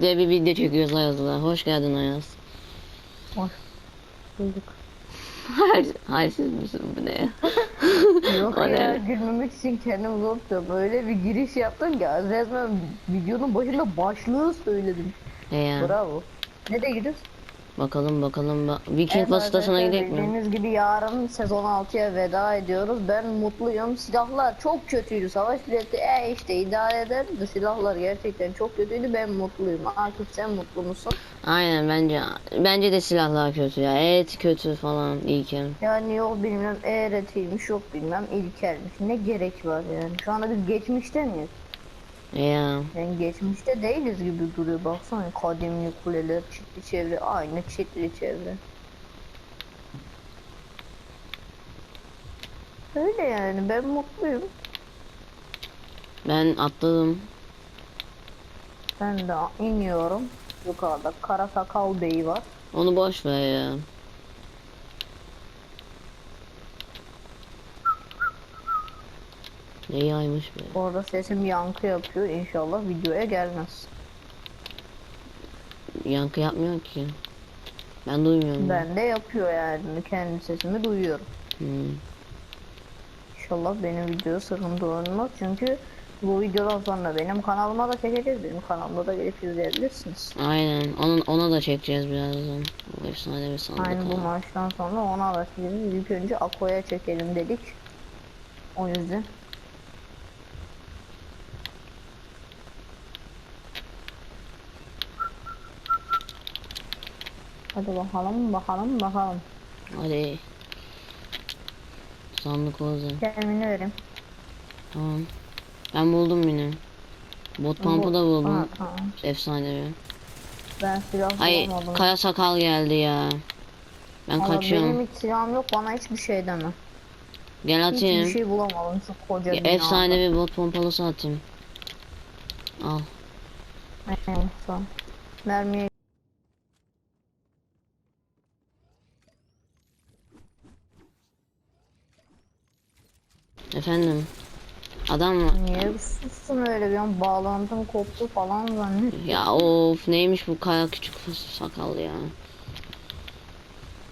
diye bir video çekiyoruz Ayaz'la. Hoş geldin Ayaz. Hoş bulduk. Hayır, haysiz misin bu ne? Yok O ne? ya gülmemek için kendimi zor tutuyorum. Böyle bir giriş yaptım ki resmen videonun başında başlığı söyledim. E ya. Bravo. Nereye gidiyoruz? Bakalım bakalım. Ba Viking Evet vasıtasına gidelim mi? Bildiğiniz gibi yarın sezon 6'ya veda ediyoruz. Ben mutluyum. Silahlar çok kötüydü. Savaş bileti e işte idare eder. de Silahlar gerçekten çok kötüydü. Ben mutluyum. Akif sen mutlu musun? Aynen bence. Bence de silahlar kötü ya. Et kötü falan iyiken. Yani yok bilmem eğretiymiş yok bilmem ilkelmiş. Ne gerek var yani? Şu anda biz geçmişte miyiz? Ya. Yani geçmişte değiliz gibi duruyor. Baksana kadimli kuleler, çitli çevre, aynı çitli çevre. Öyle yani ben mutluyum. Ben atladım. Ben de iniyorum. Yukarıda Kara Sakal Bey var. Onu boş ver ya. Ne yaymış be. Orada sesim yankı yapıyor. İnşallah videoya gelmez. Yankı yapmıyor ki. Ben duymuyorum. Ben de yapıyor yani. Kendi sesimi duyuyorum. Hmm. İnşallah benim video sıkıntı olmaz. Çünkü bu videodan sonra benim kanalıma da çekeceğiz. Benim kanalımda da gelip izleyebilirsiniz. Aynen. Onun ona da çekeceğiz birazdan. Bu efsane bir sandık. Aynı bu maçtan sonra ona da çekelim. İlk önce Ako'ya çekelim dedik. O yüzden. Hadi bakalım bakalım bakalım. Hadi. Sandık oldu. Kendini vereyim. Tamam. Ben buldum yine. Bot pump'ı da buldum. Aha, tamam. Efsanevi. Ben silah Ay bulamadım. kaya sakal geldi ya. Ben Ama kaçıyorum. benim hiç silahım yok bana hiçbir şey deme. Gel atayım. Hiçbir şey bulamadım şu koca Ya, binada. efsanevi bot pompalısı atayım. Al. Evet, tamam. Mermiye Efendim. Adam var. niye sussun öyle bir an bağlantım koptu falan zannet. Ya of neymiş bu kaya küçük sakal ya.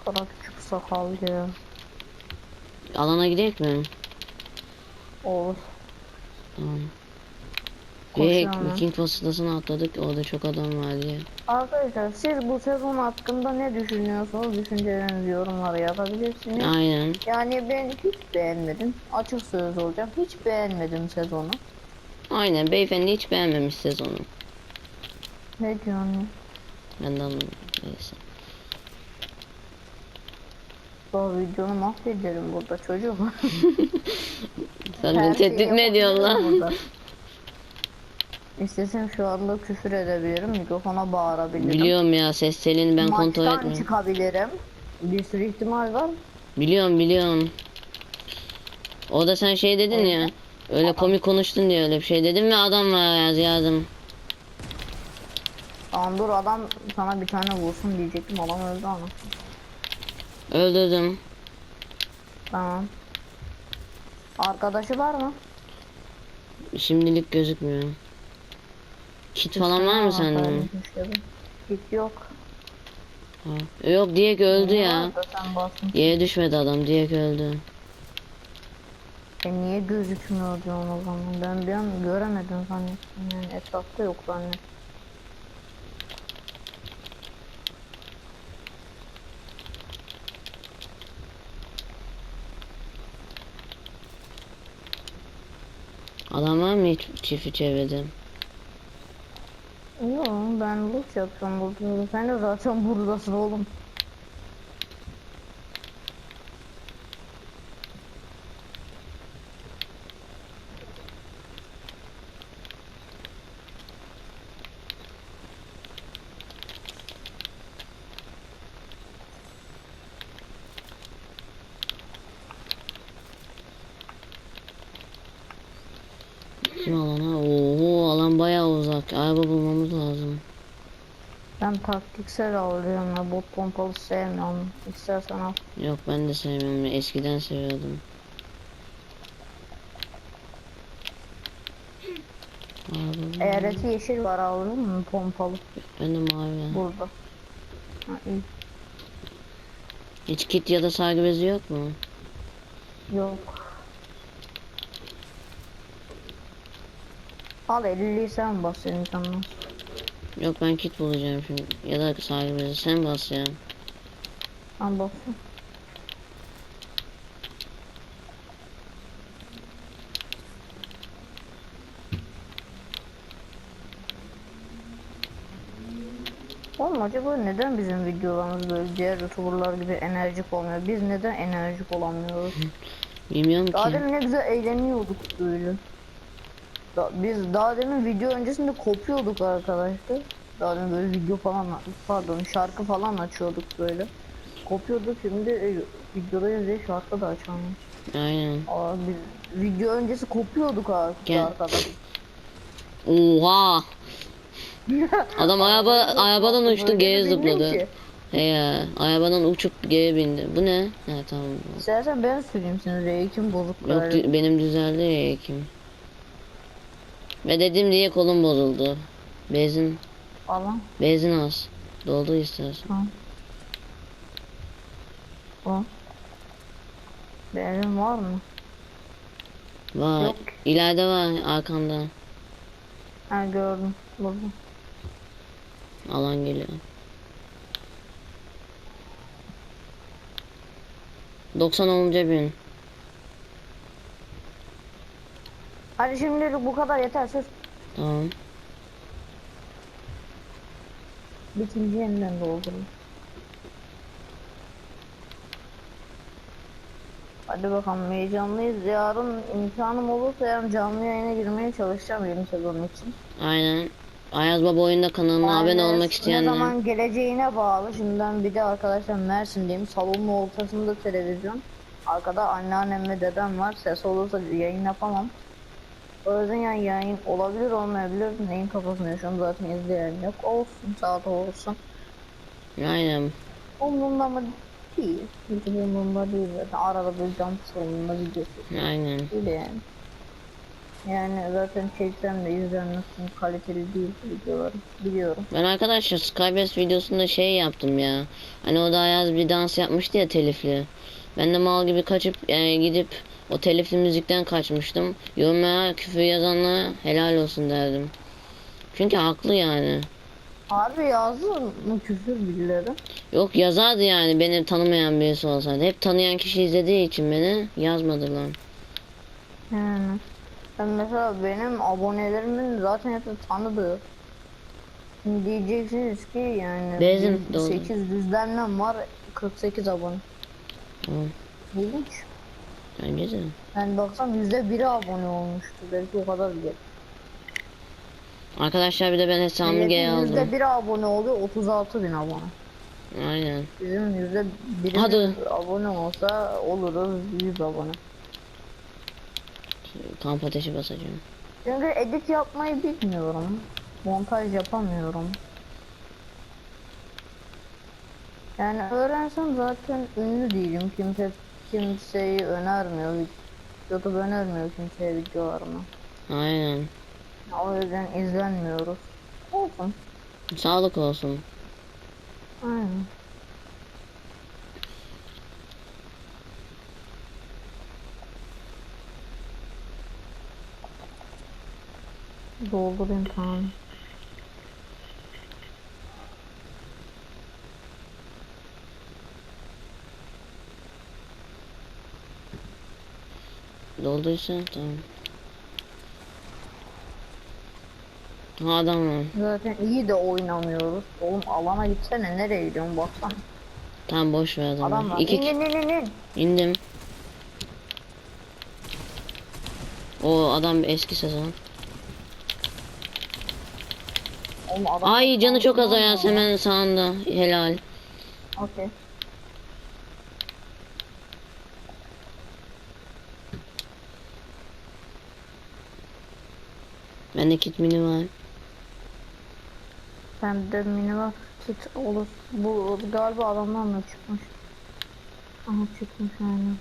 Kara küçük sakal ya. Alana gidelim mi? Olur. Tamam. Ve Koşuyorum ben. Viking vasıtasına atladık. Orada çok adam var diye. Arkadaşlar siz bu sezon hakkında ne düşünüyorsunuz? Düşüncelerinizi yorumlara yazabilirsiniz. Aynen. Yani ben hiç beğenmedim. Açık söz olacağım. Hiç beğenmedim sezonu. Aynen. Beyefendi hiç beğenmemiş sezonu. Ne diyorsun ya? Ben de anlamadım. Neyse. Bu videonu mahvederim burada çocuk. Sen beni tehdit ne ediyorsun lan? İstesem şu anda küfür edebilirim, mikrofona bağırabilirim. Biliyorum ya ses telini ben kontrol Maçtan etmiyorum. çıkabilirim. Bir sürü ihtimal var. Biliyorum biliyorum. O da sen şey dedin ya. Öyle komik konuştun diye öyle bir şey dedim ve adam var yaz yazdım. Tamam dur adam sana bir tane vursun diyecektim adam öldü ama. Öldürdüm. Tamam. Arkadaşı var mı? Şimdilik gözükmüyor. Kit falan var mı sende? Hiç yok. Ha. Yok Diyek öldü ya. Yere düşmedi adam Diyek öldü. E niye gözükmüyor diyorsun o zaman? Ben bir an göremedim zannettim yani etrafta yok zannettim. Adam var mı hiç çiftli çevrede? Ben loot yapacağım burada. Sen de zaten buradasın oğlum. Kim alana? Oo alan bayağı uzak. Araba bulmamız lazım. Taktiksel alıyorum ya bot pompalı sevmiyorum. İstersen al. Yok ben de sevmiyorum. Eskiden seviyordum. 嗯 Aa, 啊 Abi, Eğreti yeşil var aldın mı pompalı ben de mavi. burada. Ha, iyi. Hiç kit ya da sargı bezi yok mu? Yok. Al 50'yi sen bas senin canına. Yok ben kit bulacağım şimdi. Ya da bezi sen bas ya. Al basın. Oğlum acaba neden bizim videolarımız böyle diğer youtuberlar gibi enerjik olmuyor? Biz neden enerjik olamıyoruz? Bilmiyorum ki. Daha demin ne güzel eğleniyorduk böyle. Da- biz daha demin video öncesinde kopuyorduk arkadaşlar. Daha demin böyle video falan pardon şarkı falan açıyorduk böyle. Kopuyorduk şimdi e, videodayız diye şarkı da açamıyoruz. Aynen. Aa, biz video öncesi kopuyorduk artık Gel. arkadaş. Oha! Adam araba arabadan uçtu bilmiyorum zıpladı. ki. He ya, arabadan uçup G'ye bindi. Bu ne? Ha tamam. İstersen ben süreyim seni Reyk'in bozuk Yok benim düzeldi ya kim. Ve dedim diye kolum bozuldu. Benzin, falan. benzin az. Doldu istersen. Ha. O. Benim var mı? Var. Yok. İleride var arkamda. Ha gördüm. Burada. Alan geliyor. 90 olunca bin. Hadi şimdilik bu kadar yeter sus. Tamam. Bitince yeniden doldurun. Hadi bakalım heyecanlıyız. Yarın imkanım olursa yarın canlı yayına girmeye çalışacağım yeni sezon için. Aynen. Ayaz Baba oyunda kanalına Yani abone olmak Ne isteyenler. zaman geleceğine bağlı. Şimdiden bir de arkadaşlar Mersin'deyim. Salonun ortasında televizyon. Arkada anneannem ve dedem var. Ses olursa yayın yapamam. Yüzden yani yayın olabilir olmayabilir. Neyin kafasını yaşıyorum zaten izleyen yok. Olsun saat olsun. Aynen. Umurumda mı değil. Hiç umurumda değil zaten. Arada bir cam salonunda videosu. Aynen. Değil yani. Yani zaten çeksem de izlenmesin kaliteli değil videolarım. Biliyorum. Ben arkadaşlar Skybase videosunda şey yaptım ya. Hani o da Ayaz bir dans yapmıştı ya telifli. Ben de mal gibi kaçıp yani gidip o telifli müzikten kaçmıştım. Yorumlara küfür yazanlara helal olsun derdim. Çünkü haklı yani. Harbi yazdın mı küfür birileri? Yok yazardı yani beni tanımayan birisi olsaydı. Hep tanıyan kişi izlediği için beni yazmadılar. Yani. Ben mesela benim abonelerimin zaten hepsi tanıdığı. Şimdi diyeceksiniz ki yani bir- doldu. 800'denmem var 48 abone. İlginç. Bence de. Yani baksam yüzde biri abone olmuştu. Belki o kadar bile. Arkadaşlar bir de ben hesabımı G aldım. yüzde biri abone oluyor 36 bin abone. Aynen. Bizim yüzde biri Hadi. abone olsa oluruz 100 abone. Kamp ateşi basacağım. Çünkü edit yapmayı bilmiyorum. Montaj yapamıyorum. Yani öğrensem zaten ünlü değilim. Kimse kimseyi önermiyor. YouTube önermiyor kimseye videolarımı. Aynen. O yüzden izlenmiyoruz. Olsun. Sağlık olsun. Aynen. Doldurayım tamam. Dolduysa tamam. Ha adam var. Zaten iyi de oynamıyoruz. Oğlum alana gitsene nereye gidiyorsun baksana. Tamam boş ver adamı. Adam var. İki İn in in in in. indim. O adam eski sezon. Oğlum adam Ay canı çok az Ayaz ya. hemen sağında. Helal. Okey. Bende kit mini var. Bende mini var. Kit olur. Bu galiba adamdan da çıkmış. Aha çıkmış aynen.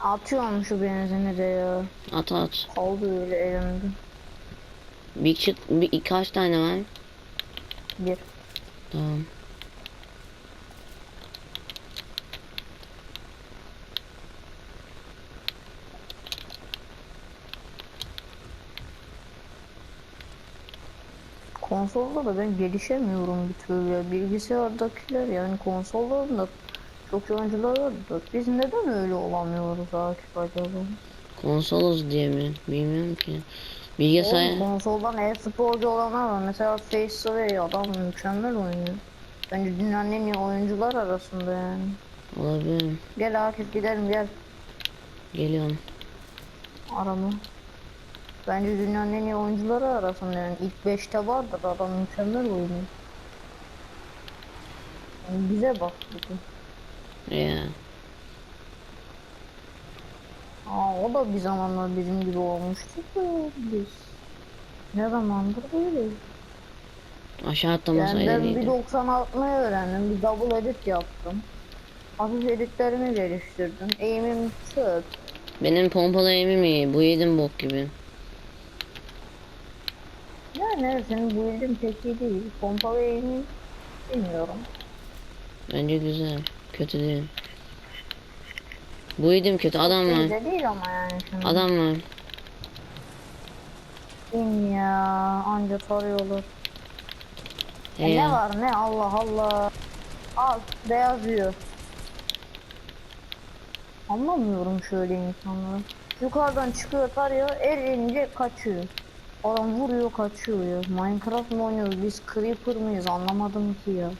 Atıyorum şu benzini de ya. At at. Kaldı öyle elimde. Bir çık bir kaç tane var? Bir. Tamam. Konsolda da ben gelişemiyorum bir türlü. ya. Bilgisayardakiler yani konsollarda da çok oyuncular var biz neden öyle olamıyoruz Akif acaba? Konsoluz diye mi? Bilmiyorum ki. Oğlum, Bilgisayar konsoldan e-sporcu olanlar var. Mesela Face ve adam mükemmel oynuyor. Bence dünyanın en iyi oyuncular arasında yani. olabilir. Gel Akif gidelim gel Geliyorum. arama. Bence dünyanın en iyi oyuncuları arasında yani ilk 5'te vardır adam mükemmel oynuyor. Yani bize bak bugün. Ya. Aa, o da bir zamanlar bizim gibi olmuştu da biz. Ne zamandır böyle. Aşağı atlamasaydı Yani ben bir iyiydi. 90 atmayı öğrendim. Bir double edit yaptım. Hafif editlerimi geliştirdim. Eğimim çöp. Benim pompalı eğimim iyi. Bu yedim bok gibi. Yani evet, senin bu ildin pek iyi değil. Pompalı bilmiyorum. Bence güzel. Kötü değil. Bu yedim kötü. Adam var. de değil ama yani şimdi. Adam var. Kim ya anca tarıyorlar. He E ne var ne Allah Allah. Al beyaz diyor. Anlamıyorum şöyle insanları. Yukarıdan çıkıyor tarıyor erince kaçıyor. Adam vuruyor kaçıyor ya. Minecraft mı oynuyoruz biz Creeper mıyız anlamadım ki ya.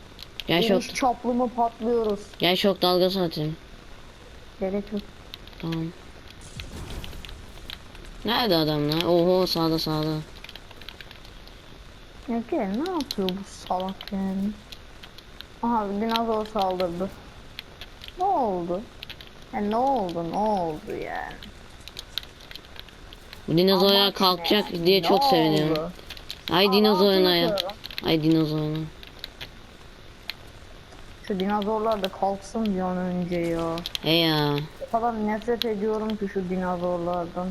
Gel şok. Geniş çaplı mı patlıyoruz. Gel şok dalgası atayım. Gerek yok. Tamam. Nerede adamlar? Oho sağda sağda. Ya gel ne yapıyor bu salak yani? Aha dinozor saldırdı. Ne oldu? Ya ne oldu ne oldu yani? Bu dinozorlar Amaç kalkacak diye çok seviniyorum. oldu? Ay dinozoruna ya. Anlatıyorum. Ay dinozoruna. Şu dinozorlar da kalksın bir an önce ya. He ya. O kadar nefret ediyorum ki şu dinozorlardan.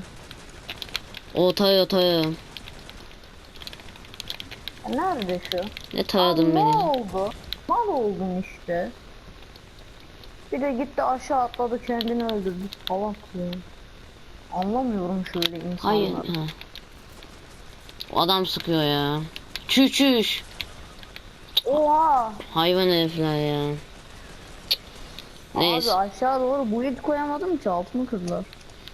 O tayo tayo. Ya nerede şu? Ne taradım Aa, beni. Ne oldu? Mal oldun işte. Bir de gitti aşağı atladı kendini öldürdü. Salak ya. Anlamıyorum şöyle insanları. Hayır. Ha. O adam sıkıyor ya. Çüş çüş. Oha! Hayvan herifler ya. Neyse. Abi aşağı doğru build koyamadım ki altını kırdılar.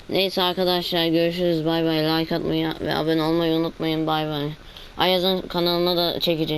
Neyse arkadaşlar görüşürüz. Bay bay. Like atmayı ve abone olmayı unutmayın. Bay bay. Ayaz'ın kanalına da çekeceğim.